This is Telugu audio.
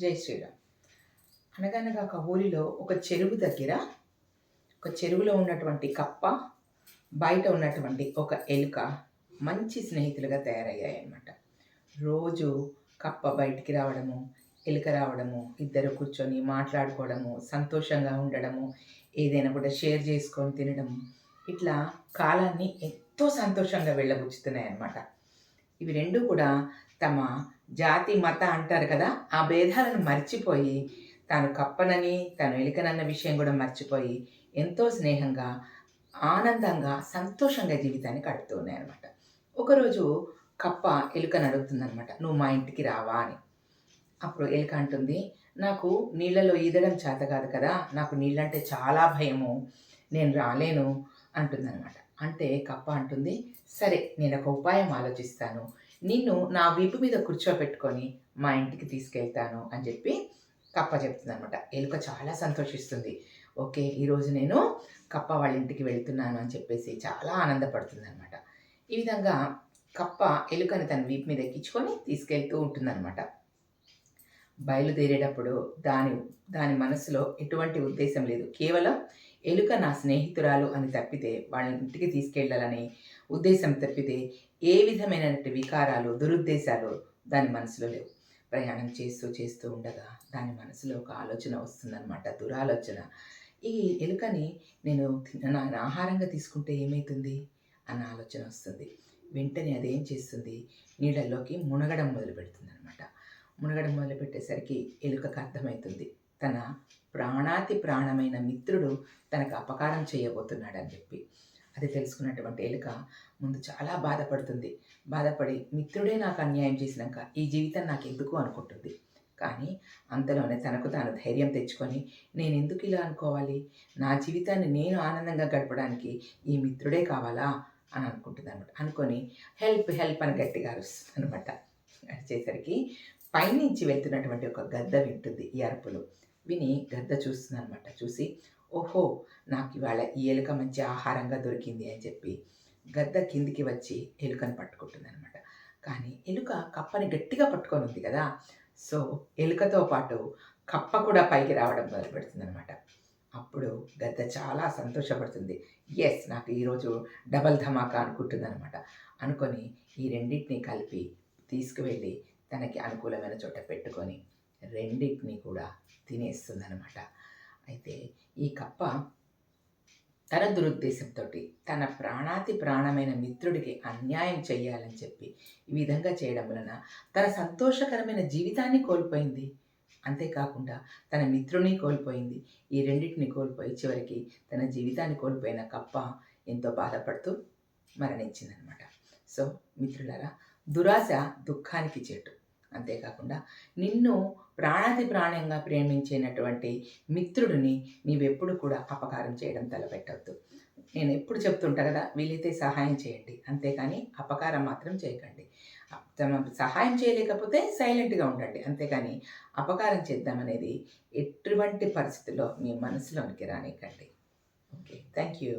జై శ్రీరామ్. అనగనగా ఒక ఊరిలో ఒక చెరువు దగ్గర ఒక చెరువులో ఉన్నటువంటి కప్ప బయట ఉన్నటువంటి ఒక ఎలుక మంచి స్నేహితులుగా తయారయ్యాయి అన్నమాట రోజు కప్ప బయటికి రావడము ఎలుక రావడము ఇద్దరు కూర్చొని మాట్లాడుకోవడము సంతోషంగా ఉండడము ఏదైనా కూడా షేర్ చేసుకొని తినడము ఇట్లా కాలాన్ని ఎంతో సంతోషంగా వెళ్ళబుచ్చుతున్నాయి అన్నమాట ఇవి రెండు కూడా తమ జాతి మత అంటారు కదా ఆ భేదాలను మర్చిపోయి తాను కప్పనని తాను ఎలుకనన్న విషయం కూడా మర్చిపోయి ఎంతో స్నేహంగా ఆనందంగా సంతోషంగా జీవితాన్ని గడుపుతూ ఉన్నాయన్నమాట. ఒకరోజు కప్ప ఎలుకని అడుగుతుందనమాట నువ్వు మా ఇంటికి రావా అని. అప్పుడు ఎలుక అంటుంది నాకు నీళ్ళలో ఈదడం చేత కాదు కదా నాకు నీళ్ళంటే చాలా భయము నేను రాలేను అంటుందన్నమాట. అంటే కప్ప అంటుంది. సరే నేను ఒక ఉపాయం ఆలోచిస్తాను. నిన్ను నా వీపు మీద కూర్చోబెట్టుకొని మా ఇంటికి తీసుకెళ్తాను అని చెప్పి కప్ప చెప్తుంది అనమాట ఎలుక చాలా సంతోషిస్తుంది. ఓకే ఈరోజు నేను కప్ప వాళ్ళ ఇంటికి వెళ్తున్నాను అని చెప్పేసి చాలా ఆనందపడుతుంది అనమాట ఈ విధంగా కప్ప ఎలుకని తన వీపు మీద ఎక్కించుకొని తీసుకెళ్తూ ఉంటుందన్నమాట. బయలుదేరేటప్పుడు దాని దాని మనసులో ఎటువంటి ఉద్దేశం లేదు. కేవలం ఎలుక నా స్నేహితురాలు అని తప్పితే వాళ్ళ ఇంటికి తీసుకెళ్ళాలని ఉద్దేశం తప్పితే ఏ విధమైన వికారాలు దురుద్దేశాలు దాని మనసులో లేవు. ప్రయాణం చేస్తూ చేస్తూ ఉండగా దాని మనసులో ఒక ఆలోచన వస్తుందన్నమాట దురాలోచన. ఈ ఎలుకని నేను నా ఆహారంగా తీసుకుంటే ఏమవుతుంది అన్న ఆలోచన వస్తుంది. వెంటనే అదేం చేస్తుంది? నీళ్ళల్లోకి మునగడం మొదలు పెడుతుంది అనమాట మునగడం మొదలు పెట్టేసరికి ఎలుకకు అర్థమవుతుంది తన ప్రాణాతి ప్రాణమైన మిత్రుడు తనకు అపకారం చేయబోతున్నాడని చెప్పి అది తెలుసుకున్నటువంటి ఎలుక ముందు చాలా బాధపడుతుంది. బాధపడి మిత్రుడే నాకు అన్యాయం చేసినాక ఈ జీవితం నాకు ఎందుకు అనుకుంటుంది? కానీ అంతలోనే తనకు తాను ధైర్యం తెచ్చుకొని నేను ఎందుకు ఇలా అనుకోవాలి? నా జీవితాన్ని నేను ఆనందంగా గడపడానికి ఈ మిత్రుడే కావాలా? అని అనుకుంటుంది అనమాట అనుకొని హెల్ప్ హెల్ప్ అని గట్టిగా అరుస్తుంది అనమాట అరిచేసరికి పైనుంచి వెళ్తున్నటువంటి ఒక గద్ద వింటుంది ఈ అరుపులు. విని గద్ద చూస్తుంది అనమాట చూసి ఓహో నాకు ఇవాళ ఈ ఎలుక మంచి ఆహారంగా దొరికింది అని చెప్పి గద్ద కిందికి వచ్చి ఎలుకను పట్టుకుంటుంది అనమాట కానీ ఎలుక కప్పని గట్టిగా పట్టుకొని ఉంది కదా సో ఎలుకతో పాటు కప్ప కూడా పైకి రావడం మొదలు పెడుతుంది అనమాట అప్పుడు గద్ద చాలా సంతోషపడుతుంది. ఎస్ నాకు ఈరోజు డబల్ ధమాకా అనుకుంటుంది అనమాట అనుకొని ఈ రెండింటిని కలిపి తీసుకువెళ్ళి తనకి అనుకూలమైన చోట పెట్టుకొని రెండింటిని కూడా తినేస్తుంది అనమాట అయితే ఈ కప్ప తన దురుద్దేశంతో తన ప్రాణాతి ప్రాణమైన మిత్రుడికి అన్యాయం చేయాలని చెప్పి ఈ విధంగా చేయడం వలన తన సంతోషకరమైన జీవితాన్ని కోల్పోయింది. అంతేకాకుండా తన మిత్రుని కోల్పోయింది. ఈ రెండింటిని కోల్పోయి చివరికి తన జీవితాన్ని కోల్పోయిన కప్ప ఎంతో బాధపడుతూ మరణించిందనమాట సో మిత్రులరా దురాశ దుఃఖానికి చెట్టు అంతేకాకుండా నిన్ను ప్రాణాతి ప్రాణంగా ప్రేమించినటువంటి మిత్రుడిని నీవెప్పుడు కూడా అపకారం చేయడం తలపెట్టవద్దు నేను ఎప్పుడు చెప్తుంటా కదా వీలైతే సహాయం చేయండి. అంతేకాని అపకారం మాత్రం చేయకండి. తమ సహాయం చేయలేకపోతే సైలెంట్గా ఉండండి. అంతేకాని అపకారం చేద్దామనేది ఎటువంటి పరిస్థితుల్లో మీ మనసులోనికి రానికండి. Okay thank you